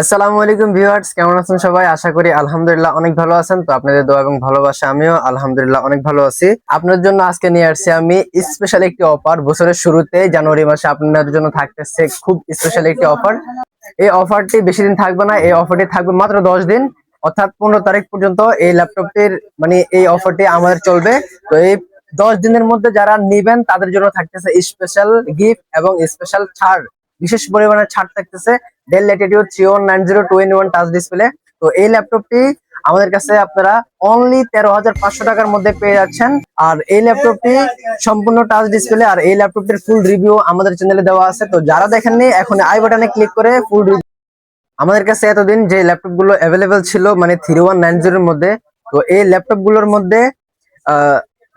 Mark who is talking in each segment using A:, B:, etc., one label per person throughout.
A: আসসালামু আলাইকুম ভিউয়ার্স, কেমন আছেন সবাই? আশা করি আলহামদুলিল্লাহ অনেক ভালো আছেন। তো আপনাদের দোয়া এবং ভালোবাসা আমিও আলহামদুলিল্লাহ অনেক ভালো আছি। আপনার জন্য আজকে নিয়ে আসছি আমি স্পেশাল একটি অফার বছরের শুরুতে জানুয়ারি মাসে আপনাদের জন্য থাকতেছে খুব স্পেশাল একটি অফার এই অফারটি বেশি দিন থাকবে না, এই অফারটি থাকবে মাত্র দশ দিন। অর্থাৎ পনেরো তারিখ পর্যন্ত এই ল্যাপটপটির মানে এই অফারটি আমাদের চলবে। তো এই দশ দিনের মধ্যে যারা নিবেন, তাদের জন্য থাকতেছে স্পেশাল গিফট এবং স্পেশাল ছাড় বিশেষ পরিমাণে ছাড় থাকতেছে Dell Latitude three one nine zero two one touch display তো এই ল্যাপটপটি আমাদের কাছে আপনারা অনলি তেরো হাজার পাঁচশো টাকার মধ্যে পেয়ে যাচ্ছেন। আর এই ল্যাপটপটি সম্পূর্ণ টাচ ডিসপ্লে আর এই ল্যাপটপটির ফুল রিভিউ আমাদের চ্যানেলে দেওয়া আছে। তো যারা দেখেননি, এখন আই বাটনে ক্লিক করে ফুল রিভিউ আমাদের কাছে এতদিন যে ল্যাপটপগুলো অ্যাভেলেবেল ছিল মানে থ্রি ওয়ান নাইন জিরোর মধ্যে, তো এই ল্যাপটপগুলোর মধ্যে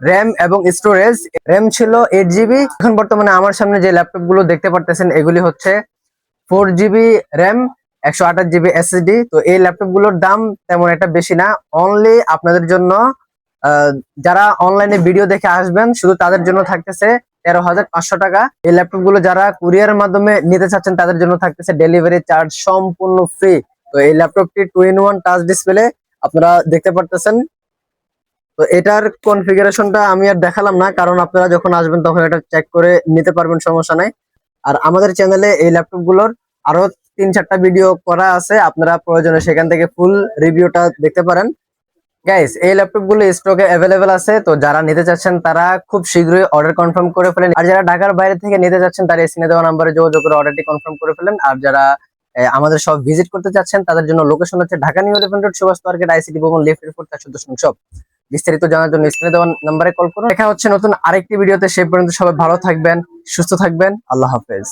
A: র্যাম এবং স্টোরেজ। র্যাম ছিল এইট জিবি এখন বর্তমানে আমার সামনে যে ল্যাপটপগুলো দেখতে পারতেছেন, এগুলি হচ্ছে ফোর জিবি র্যাম, একশো আঠাশ জিবি এসএসডি তো এই ল্যাপটপগুলোর দাম তেমন একটা বেশি না। অনলি আপনাদের জন্য যারা অনলাইনে ভিডিও দেখে আসবেন, শুধু তাদের জন্য থাকতেছে তেরো হাজার পাঁচশো টাকা। এই ল্যাপটপগুলো যারা কুরিয়ারের মাধ্যমে নিতে চাচ্ছেন, তাদের জন্য থাকতেছে ডেলিভারি চার্জ সম্পূর্ণ ফ্রি তো এই ল্যাপটপটি two in one touch display আপনারা দেখতে পারতেছেন। তো এটার কনফিগারেশনটা আমি আর দেখালাম না, কারণ আপনারা যখন আসবেন তখন এটা চেক করে নিতে পারবেন, সমস্যা নাই। আর আমাদের চ্যানেলে এই ল্যাপটপগুলোর আরও তিন চারটা ভিডিও করা আছে, আপনারা প্রয়োজনে সেখান থেকে ফুল রিভিউটা দেখতে পারেন। গাইস এই ল্যাপটপগুলো স্টকে অ্যাভেলেবেল আছে, তো যারা নিতে চাচ্ছেন তারা খুব শীঘ্রই অর্ডার কনফার্ম করে ফেলেন। আর যারা ঢাকার বাইরে থেকে নিতে চাচ্ছেন, তারা স্ক্রিনে দেওয়া নাম্বারে যোগাযোগ করে অর্ডারটি কনফার্ম করে ফেলেন। আর যারা আমাদের সব ভিজিট করতে চাচ্ছেন, তাদের জন্য লোকেশন হচ্ছে Dhaka new Elephant Road Subhash market ICT ভবন লিফট ফোর চারশো দশমিক সব বিস্তারিত জানার জন্য স্ক্রিনে দেওয়া নাম্বারে কল করুন। দেখা হচ্ছে নতুন আরেকটি ভিডিওতে সে পর্যন্ত সবাই ভালো থাকবেন, সুস্থ থাকবেন। আল্লাহ হাফেজ।